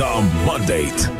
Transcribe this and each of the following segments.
The Mandate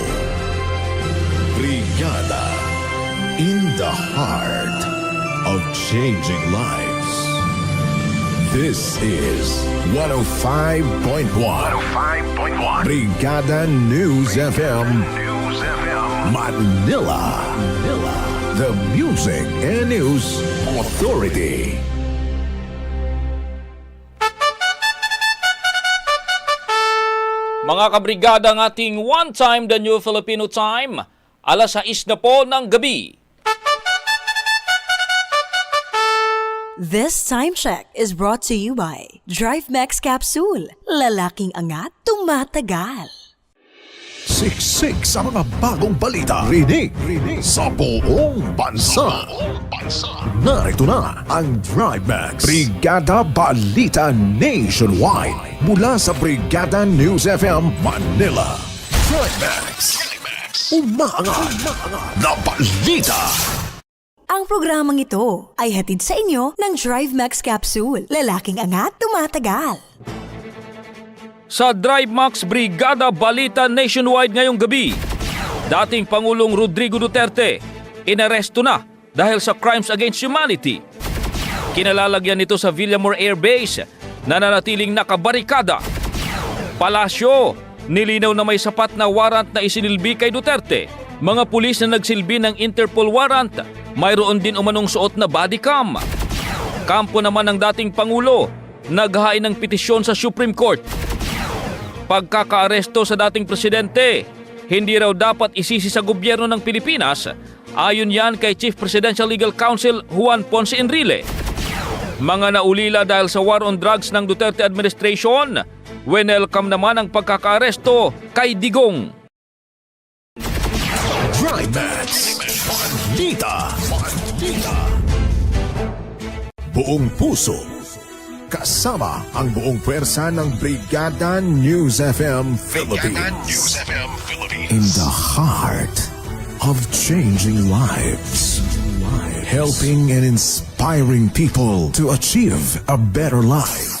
Brigada in the heart of changing lives. This is 105.1 105.1 Brigada News FM Manila. Manila. The Music and News Authority. Mga kabrigada ng ating One Time The New Filipino Time, alas 6 na po ng gabi. This time check is brought to you by Drive Max Capsule. Lalaking angat, tumatagal. Siksik sa mga bagong balita. Rinig, rinig sa buong bansa. Narito na ang Drive Max Brigada Balita Nationwide mula sa Brigada News FM Manila. Drive Max. Umaangat na balita. Ang programang ito ay hatid sa inyo ng Drive Max Capsule. Lalaking angat, tumatagal. Sa Drive Max Brigada Balita Nationwide ngayong gabi, dating Pangulong Rodrigo Duterte, inaresto na dahil sa crimes against humanity. Kinalalagyan nito sa Villamor Air Base, nananatiling nakabarikada. Palasyo, nilinaw na may sapat na warrant na isinilbi kay Duterte. Mga pulis na nagsilbi ng Interpol warrant, mayroon din umanong suot na body cam. Kampo naman ng dating Pangulo, naghain ng petisyon sa Supreme Court pagkakaaresto sa dating presidente. Hindi raw dapat isisi sa gobyerno ng Pilipinas. Ayon yan kay Chief Presidential Legal Counsel Juan Ponce Enrile. Mga naulila dahil sa war on drugs ng Duterte administration, welcome naman ang pagkakaaresto kay Digong. Balita. Buong puso. Kasama ang buong pwersa ng Brigada News FM Philippines. In the heart of changing lives. Helping and inspiring people to achieve a better life.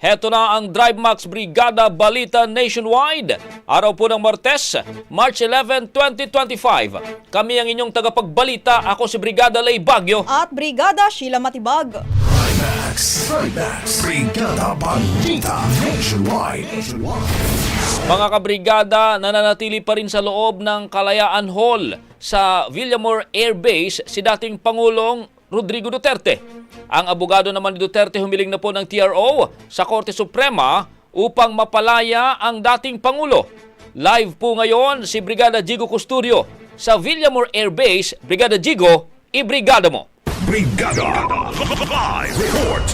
heto na ang Drive Max Brigada Balita Nationwide. Araw po ng Martes, March 11, 2025. Kami ang inyong tagapagbalita. Ako si Brigada Lay Bagyo. At Brigada Sheila Matibag. Max. Max. Brigada Balita Nationwide. Mga kabrigada, nananatili pa rin sa loob ng Kalayaan Hall sa Villamor Air Base si dating Pangulong Rodrigo Duterte. Ang abogado naman ni Duterte humiling na po ng TRO sa Korte Suprema upang mapalaya ang dating Pangulo. Live po ngayon si Brigada Jigo Custodio sa Villamor Air Base. Brigada Jigo, ibrigada mo! Brigada. Live report.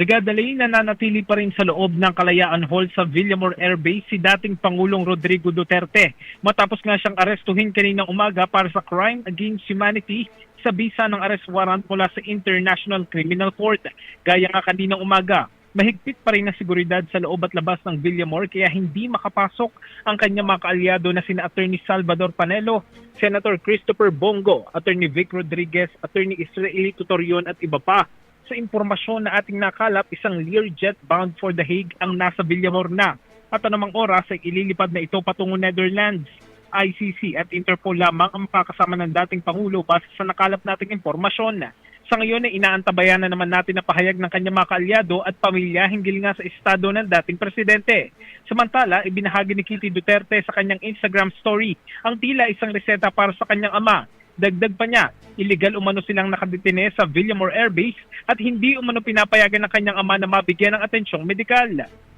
Brigada Lane nananatili pa rin sa loob ng Kalayaan Hall sa Villamor Air Base si dating Pangulong Rodrigo Duterte matapos nga siyang arestuhin kaninang umaga para sa crime against humanity sa bisa ng arrest warrant mula sa International Criminal Court. Gaya nga kaninang umaga, mahigpit pa rin ang seguridad sa loob at labas ng Villamor kaya hindi makapasok ang kanyang mga kaalyado na sina Attorney Salvador Panelo, Senator Christopher Bongo, Attorney Vic Rodriguez, Attorney Israeli Tutorion at iba pa. Sa impormasyon na ating nakalap, isang Learjet bound for The Hague ang nasa Villamor na. At anumang oras ay ililipad na ito patungo Netherlands. ICC at Interpol lamang ang makakasama ng dating Pangulo base sa nakalap nating impormasyon. Sa ngayon ay inaantabayan na naman natin na pahayag ng kanyang mga kaalyado at pamilya hinggil nga sa estado ng dating presidente. Samantala, ibinahagi ni Kitty Duterte sa kanyang Instagram story ang tila isang reseta para sa kanyang ama. Dagdag pa niya, illegal umano silang nakadetine sa Villamor Air Base at hindi umano pinapayagan ng kanyang ama na mabigyan ng atensyong medikal.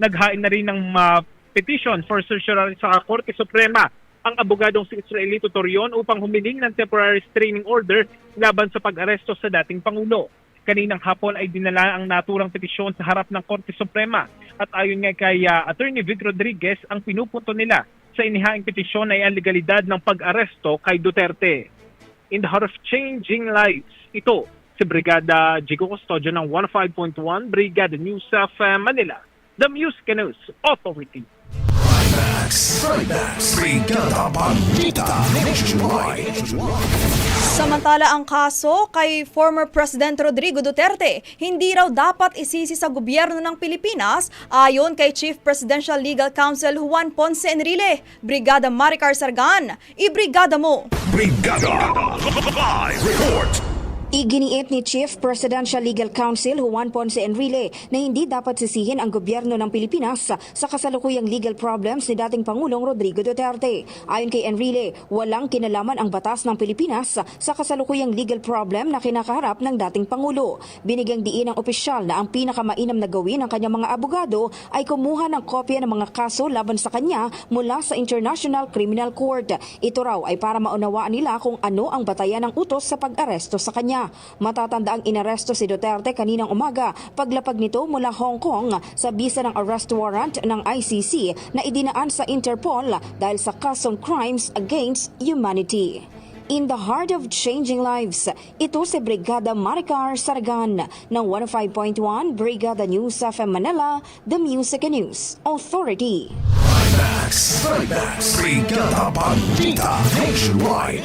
Naghain na rin ng uh, petition for certiorari sa Korte Suprema ang abogadong si Israelito Torion upang humiling ng temporary restraining order laban sa pag-aresto sa dating Pangulo. Kaninang hapon ay dinala ang naturang petisyon sa harap ng Korte Suprema at ayon nga kay uh, Attorney Vic Rodriguez, ang pinupunto nila sa inihaing petisyon ay ang legalidad ng pag-aresto kay Duterte. In the heart of changing lives, ito si Brigada Jigo Custodio ng 15.1 Brigada News of Manila, the Music News Authority. Thrive Max. Brigada Balita Nationwide. Samantala ang kaso kay former President Rodrigo Duterte, hindi raw dapat isisi sa gobyerno ng Pilipinas ayon kay Chief Presidential Legal Counsel Juan Ponce Enrile. Brigada Maricar Sargan, ibrigada mo! Brigada. Live report. Iginiit ni Chief Presidential Legal Counsel Juan Ponce Enrile na hindi dapat sisihin ang gobyerno ng Pilipinas sa kasalukuyang legal problems ni dating Pangulong Rodrigo Duterte. Ayon kay Enrile, walang kinalaman ang batas ng Pilipinas sa kasalukuyang legal problem na kinakaharap ng dating Pangulo. Binigyang diin ng opisyal na ang pinakamainam na gawin ng kanyang mga abogado ay kumuha ng kopya ng mga kaso laban sa kanya mula sa International Criminal Court. Ito raw ay para maunawaan nila kung ano ang batayan ng utos sa pag-aresto sa kanya. Matatanda ang inaresto si Duterte kaninang umaga paglapag nito mula Hong Kong sa bisa ng arrest warrant ng ICC na idinaan sa Interpol dahil sa kasong crimes against humanity. In the heart of changing lives, ito si Brigada Maricar Saragan ng 105.1 Brigada News of Manila, The Music and News Authority. Max. Max. Brigada Balita Nationwide.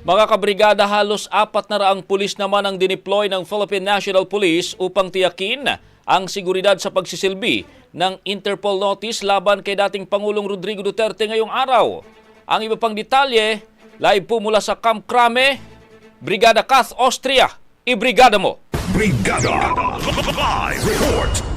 Mga kabrigada, halos apat na raang pulis naman ang dineploy ng Philippine National Police upang tiyakin ang seguridad sa pagsisilbi ng Interpol notice laban kay dating Pangulong Rodrigo Duterte ngayong araw. Ang iba pang detalye, live po mula sa Camp Crame, Brigada Kath, Austria. Ibrigada mo! Brigada. Live report.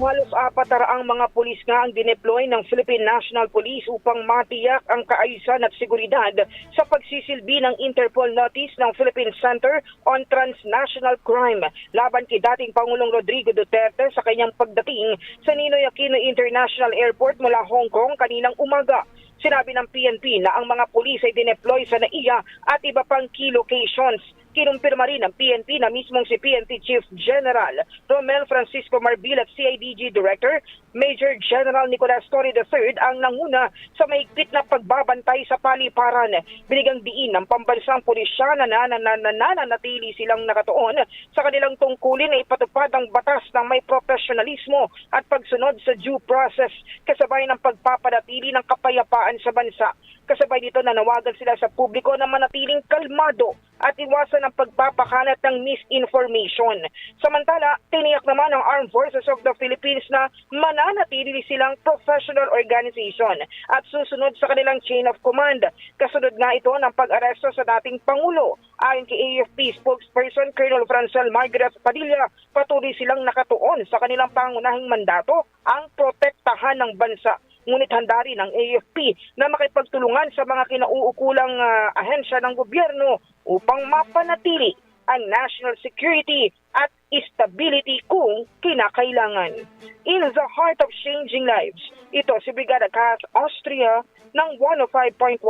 Halos apat na raang mga pulis nga ang dineploy ng Philippine National Police upang matiyak ang kaayusan at seguridad sa pagsisilbi ng Interpol notice ng Philippine Center on Transnational Crime laban kay dating Pangulong Rodrigo Duterte sa kanyang pagdating sa Ninoy Aquino International Airport mula Hong Kong kaninang umaga. Sinabi ng PNP na ang mga pulis ay dineploy sa NAIA at iba pang key locations. Kinumpirma rin ng PNP na mismong si PNP Chief General Romel Francisco Marbil at CIDG Director Major General Nicolas Torre III ang nanguna sa mahigpit na pagbabantay sa paliparan. Binigang diin ng pambansang pulisyana na nananatili silang nakatuon sa kanilang tungkulin na ipatupad ang batas ng may profesionalismo at pagsunod sa due process kasabay ng pagpapanatili ng kapayapaan sa bansa. Kasabay dito nanawagan sila sa publiko na manatiling kalmado at iwasan ang pagpapakalat ng misinformation. Samantala, tiniyak naman ng Armed Forces of the Philippines na mananatili silang professional organization at susunod sa kanilang chain of command. Kasunod nga ito ng pag-aresto sa dating Pangulo. Ayon kay AFP spokesperson Colonel Francel Margaret Padilla, patuloy silang nakatuon sa kanilang pangunahing mandato ang protektahan ng bansa. Ngunit handa rin ang AFP na makipagtulungan sa mga kinauukulang ah, ahensya ng gobyerno upang mapanatili ang national security at stability kung kinakailangan. In the heart of changing lives, ito si Brigada Kat Austria ng 105.1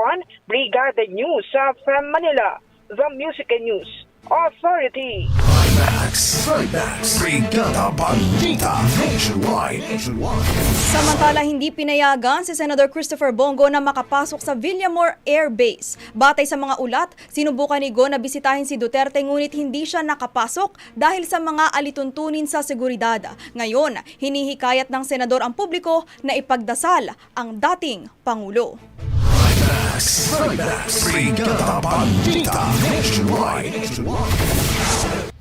Brigada News sa from Manila, the Music and News Authority. Max, Max, Brigada Balita Nationwide. Nationwide. Samantala, hindi pinayagan si Senator Christopher Bongo na makapasok sa Villamor Air Base. Batay sa mga ulat, sinubukan ni Go na bisitahin si Duterte ngunit hindi siya nakapasok dahil sa mga alituntunin sa seguridad. Ngayon, hinihikayat ng senador ang publiko na ipagdasal ang dating Pangulo. Max, Max, Brigada Balita Nationwide.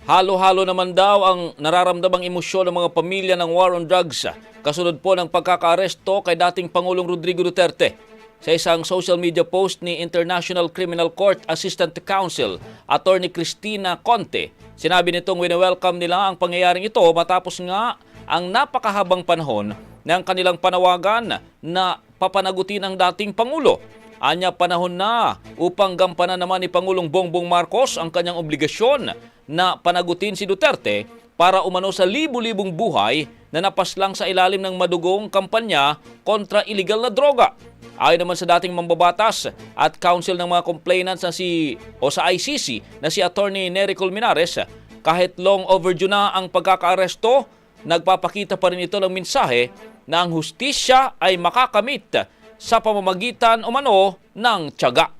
Halo-halo naman daw ang nararamdamang emosyon ng mga pamilya ng war on drugs kasunod po ng pagkakaaresto kay dating Pangulong Rodrigo Duterte. Sa isang social media post ni International Criminal Court Assistant Counsel, Attorney Cristina Conte, sinabi nitong wini-welcome nila ang pangyayaring ito matapos nga ang napakahabang panahon ng kanilang panawagan na papanagutin ang dating Pangulo. Anya panahon na upang gampanan naman ni Pangulong Bongbong Marcos ang kanyang obligasyon na panagutin si Duterte para umano sa libu-libong buhay na napaslang sa ilalim ng madugong kampanya kontra illegal na droga. Ayon naman sa dating mambabatas at counsel ng mga complainants na si o sa ICC na si Attorney Nery Colmenares, kahit long overdue na ang pagkakaaresto, nagpapakita pa rin ito ng mensahe na ang hustisya ay makakamit sa pamamagitan umano ng tiyaga.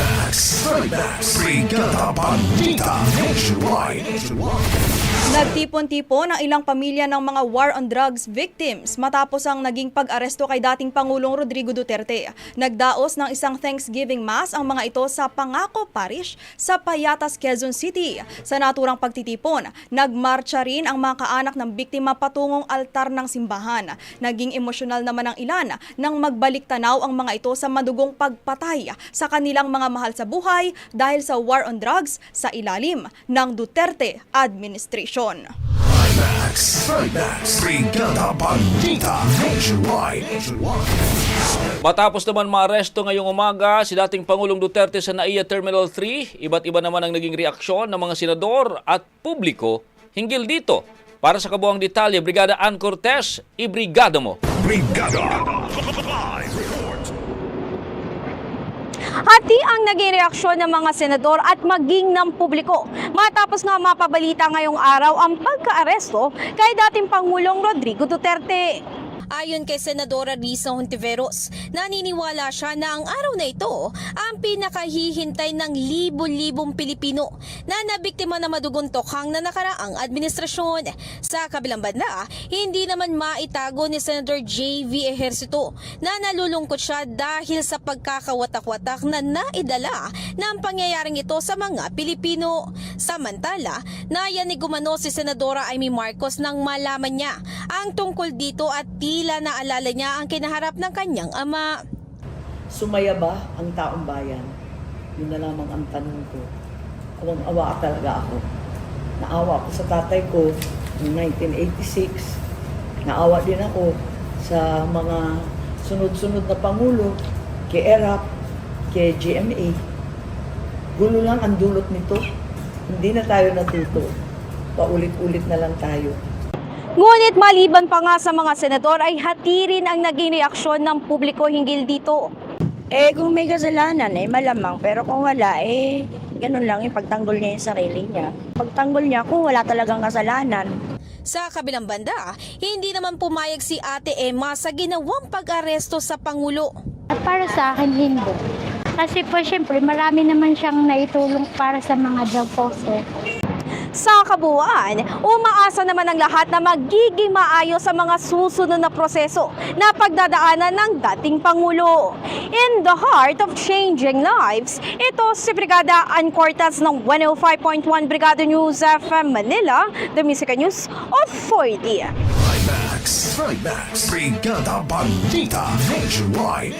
Max, Max, Brigada Balita Nationwide. Nagtipon-tipon ang ilang pamilya ng mga war on drugs victims matapos ang naging pag-aresto kay dating Pangulong Rodrigo Duterte. Nagdaos ng isang Thanksgiving Mass ang mga ito sa Pangako Parish sa Payatas, Quezon City. Sa naturang pagtitipon, nagmarcha rin ang mga kaanak ng biktima patungong altar ng simbahan. Naging emosyonal naman ang ilan nang magbalik tanaw ang mga ito sa madugong pagpatay sa kanilang mga mahal sa buhay dahil sa war on drugs sa ilalim ng Duterte administration. Max, Max, Brigada Balita Nationwide. Matapos naman maaresto ngayong umaga si dating Pangulong Duterte sa NAIA Terminal 3, iba't iba naman ang naging reaksyon ng mga senador at publiko hinggil dito. Para sa kabuang detalye, Brigada Ann Cortez, ibrigada mo. Brigada. Hati ang naging reaksyon ng mga senador at maging ng publiko matapos nga mapabalita ngayong araw ang pagkaaresto kay dating Pangulong Rodrigo Duterte. Ayon kay Senadora Risa Hontiveros, naniniwala siya na ang araw na ito ang pinakahihintay ng libo-libong Pilipino na nabiktima na madugong tokhang na nakaraang administrasyon. Sa kabilang banda, hindi naman maitago ni Senator J.V. Ejercito na nalulungkot siya dahil sa pagkakawatak-watak na naidala ng pangyayaring ito sa mga Pilipino. Samantala, nayanig gumano si Senadora Amy Marcos nang malaman niya ang tungkol dito at tila naalala niya ang kinaharap ng kanyang ama. Sumaya ba ang taong bayan? Yun na lamang ang tanong ko. Awang-awa talaga ako. Naawa ako sa tatay ko noong 1986. Naawa din ako sa mga sunod-sunod na pangulo, kay ERAP, kay GMA. Gulo lang ang dulot nito. Hindi na tayo natuto. Paulit-ulit na lang tayo. Ngunit maliban pa nga sa mga senador ay hati rin ang naging reaksyon ng publiko hinggil dito. Eh, kung may kasalanan, eh, malamang. Pero kung wala, eh, ganun lang yung pagtanggol niya yung sarili niya. Pagtanggol niya kung wala talagang kasalanan. Sa kabilang banda, hindi naman pumayag si Ate Emma sa ginawang pag-aresto sa Pangulo. Para sa akin, hindi. Kasi po, syempre, marami naman siyang naitulong para sa mga drug poster. Sa kabuuan, umaasa naman ang lahat na magiging maayos sa mga susunod na proseso na pagdadaanan ng dating Pangulo. In the heart of changing lives, ito si Brigada Ann Cortez ng 105.1 Brigada News FM Manila, the Music News Authority. Trimax. Trimax. Brigada Balita Nationwide.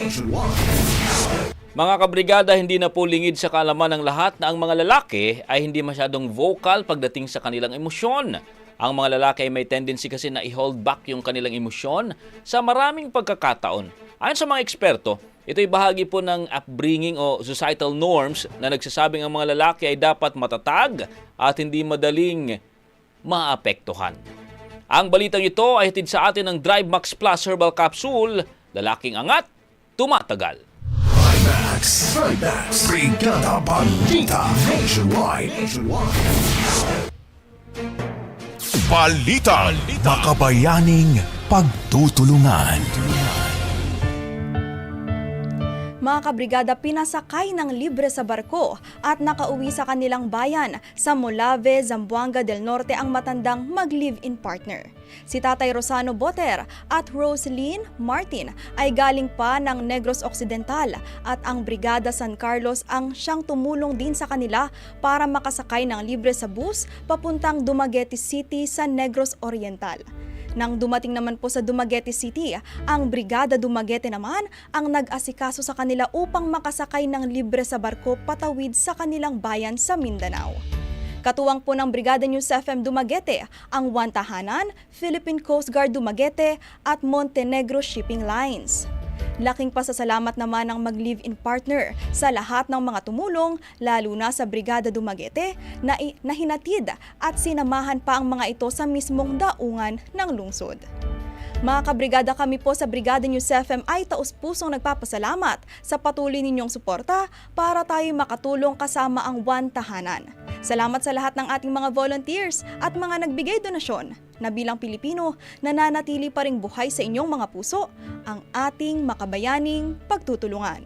Mga kabrigada, hindi na po lingid sa kalaman ng lahat na ang mga lalaki ay hindi masyadong vocal pagdating sa kanilang emosyon. Ang mga lalaki ay may tendency kasi na i-hold back yung kanilang emosyon sa maraming pagkakataon. Ayon sa mga eksperto, ito'y bahagi po ng upbringing o societal norms na nagsasabing ang mga lalaki ay dapat matatag at hindi madaling maapektuhan. Ang balitang ito ay hatid sa atin ng Drive Max Plus Herbal Capsule, lalaking angat, tumatagal. Trimax. Trimax. Brigada Balita Nationwide. Nationwide. Balita. Makabayaning pagtutulungan. Mga kabrigada pinasakay ng libre sa barko at nakauwi sa kanilang bayan sa Molave, Zamboanga del Norte ang matandang mag-live-in partner. Si Tatay Rosano Boter at Roseline Martin ay galing pa ng Negros Occidental at ang Brigada San Carlos ang siyang tumulong din sa kanila para makasakay ng libre sa bus papuntang Dumaguete City sa Negros Oriental. Nang dumating naman po sa Dumaguete City, ang Brigada Dumaguete naman ang nag-asikaso sa kanila upang makasakay ng libre sa barko patawid sa kanilang bayan sa Mindanao. Katuwang po ng Brigada News FM Dumaguete, ang Wantahanan, Philippine Coast Guard Dumaguete at Montenegro Shipping Lines. Laking pasasalamat naman ng mag-live-in partner sa lahat ng mga tumulong, lalo na sa Brigada Dumaguete, na, na hinatid at sinamahan pa ang mga ito sa mismong daungan ng lungsod. Mga kabrigada kami po sa Brigada News FM ay taus-pusong nagpapasalamat sa patuloy ninyong suporta para tayo makatulong kasama ang One Tahanan. Salamat sa lahat ng ating mga volunteers at mga nagbigay donasyon na bilang Pilipino nananatili pa ring buhay sa inyong mga puso ang ating makabayaning pagtutulungan.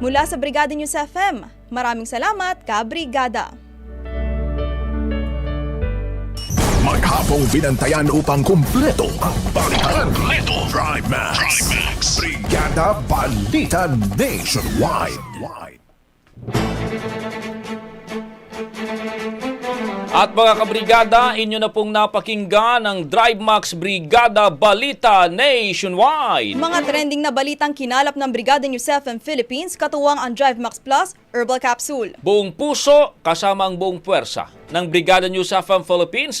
Mula sa Brigada News FM, maraming salamat, Kabrigada! Maghapong binantayan upang kumpleto ang balitan. Kumpleto. Drive Max. Drive Max. Brigada Balita Nationwide. At mga kabrigada, inyo na pong napakinggan ang Drive Max Brigada Balita Nationwide. Mga trending na balitang kinalap ng Brigada News FM Philippines katuwang ang Drive Max Plus Herbal Capsule. Buong puso kasama ang buong puwersa ng Brigada News FM Philippines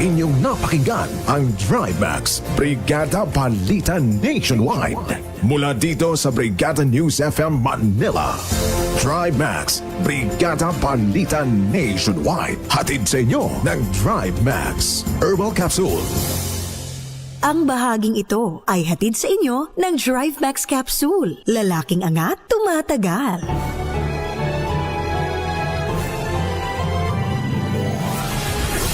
Inyong napakinggan ang Drive Max Brigada Balita Nationwide. Mula dito sa Brigada News FM Manila. Drive Max Brigada Balita Nationwide. Hatid sa inyo ng Drive Max Herbal Capsule. Ang bahaging ito ay hatid sa inyo ng Drive Max Capsule. Lalaking angat, tumatagal.